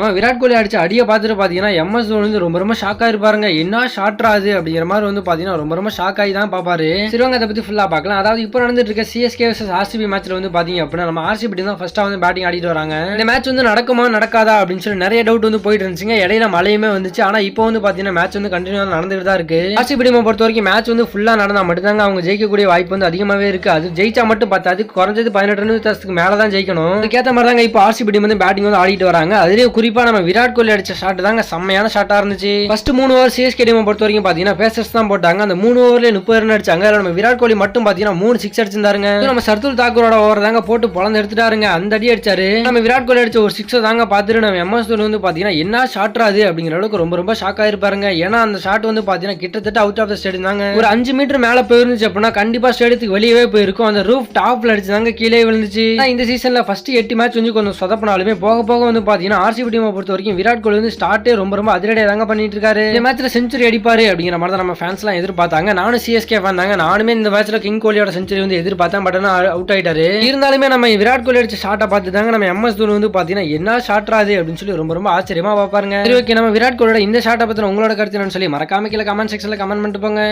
ஆமாம் விராட் கோலி அடிச்ச அடியை பார்த்துட்டு பார்த்தீங்கன்னா எம்எஸ் தோனி வந்து ரொம்ப ரொம்ப ஷாக் ஆயிருப்பாருங்க என்ன ஷாட்ரா அப்படிங்கிற மாதிரி வந்து பார்த்தீங்கன்னா ரொம்ப ரொம்ப ஷாக் ஆகி தான் பார்ப்பாரு. சிறுவங்க அதை பற்றி ஃபுல்லாக பார்க்கலாம். அதாவது இப்போ நடந்துட்டு இருக்க சிஎஸ்கே வர்சஸ் ஆர்சிபி மேட்ச்சில் வந்து பார்த்தீங்க அப்படின்னா நம்ம ஆர்சிபி தான் ஃபர்ஸ்ட்டாக வந்து பேட்டிங் ஆடிட்டு வராங்க. இந்த மேட்ச் வந்து நடக்குமா நடக்காதா அப்படின்னு சொல்லி நிறைய டவுட் வந்து போயிட்டு இருந்துச்சுங்க. இடையில மழையுமே வந்துச்சு. ஆனால் இப்போ வந்து பார்த்தீங்கன்னா மேட்ச் வந்து கண்டினியூ நடந்துட்டு தான் இருக்கு. ஆர்சிபி டீமை பொறுத்த வரைக்கும் மேட்ச் வந்து ஃபுல்லாக நடந்தால் மட்டும்தாங்க அவங்க ஜெயிக்கக்கூடிய வாய்ப்பு வந்து அதிகமாகவே இருக்குது அது ஜெயிச்சா மட்டும் பார்த்தாது. குறைஞ்சது பதினெட்டு வித்தியாசத்துக்கு தான் ஜெயிக்கணும். அதுக்கேற்ற மாதிரி தாங்க இப்போ ஆர்சிபி டீம் வந்து பேட்டிங் வந்து ஆடிட்டு வராங்க. அதுலயும் குறிப்பா நம்ம விராட் கோலி அடிச்ச ஷாட் தாங்க செம்மையான ஷாட்டா இருந்துச்சு. ஃபர்ஸ்ட் மூணு ஓவர் சிஎஸ்கே டீம் பொறுத்த வரைக்கும் பாத்தீங்கன்னா பேசர்ஸ் தான் போட்டாங்க. அந்த மூணு ஓவர்ல முப்பது ரன் அடிச்சாங்க. அதுல நம்ம விராட் கோலி மட்டும் பாத்தீங்கன்னா மூணு சிக்ஸ் அடிச்சிருந்தாருங்க. நம்ம சர்துல் தாக்கூரோட ஓவர் தாங்க போட்டு பொழந்து எடுத்துட்டாருங்க. அந்த அடி அடிச்சாரு. நம்ம விராட் கோலி அடிச்ச ஒரு சிக்ஸ் தாங்க பார்த்துட்டு நம்ம எம்எஸ் தோனி வந்து பாத்தீங்கன்னா என்ன ஷாட்ரா அது அப்படிங்கிற அளவுக்கு ரொம்ப ரொம்ப ஷாக் ஆயிருப்பாருங்க. ஏன்னா அந்த ஷாட் வந்து பாத்தீங்கன்னா கிட்டத்தட்ட அவுட் ஆஃப் த ஸ்டேடியம் தாங்க. ஒரு அஞ்சு மீட்டர் மேல போயிருந்துச்சு அப்படின்னா கண்டிப்பா ஸ்டேடியத்துக்கு வெளியவே போயிருக்கும். அந்த ரூஃப் டாப்ல அடிச்சு தாங்க கீழே விழுந்துச்சு. இந்த சீசன்ல ஃபர்ஸ்ட் எட்டு மேட்ச் வந்து கொஞ்சம் சொதப்பினாலுமே போக போக வந்து பாத்தீங்கன்னா ஆர்சிபி டீமை பொறுத்த வரைக்கும் விராட் கோலி வந்து ஸ்டார்ட்டே ரொம்ப ரொம்ப அதிரடியாக தாங்க பண்ணிட்டு இருக்காரு. இந்த மேட்ச்ல செஞ்சுரி அடிப்பாரு அப்படிங்கிற மாதிரி தான் நம்ம ஃபேன்ஸ்லாம் எதிர்பார்த்தாங்க. நானும் சிஎஸ்கே ஃபேன் தாங்க. நானுமே இந்த மேட்ச்ல கிங் கோலியோட செஞ்சுரி வந்து எதிர்பார்த்தேன் பட் ஆனால் அவுட் ஆயிட்டாரு. இருந்தாலுமே நம்ம விராட் கோலி அடிச்ச ஷாட்டை பார்த்து தாங்க நம்ம எம்எஸ் தோனி வந்து பார்த்தீங்கன்னா என்ன ஷாட்ராது அப்படின்னு சொல்லி ரொம்ப ரொம்ப ஆச்சரியமா பார்ப்பாருங்க. சரி ஓகே நம்ம விராட் கோலியோட இந்த ஷாட்டை பற்றின உங்களோட கருத்து என்னன்னு சொல்லி மறக்காம கீழே கமெண்ட் செக்ஷனில் கமெண்ட் பண்ணிட்டு போங்க.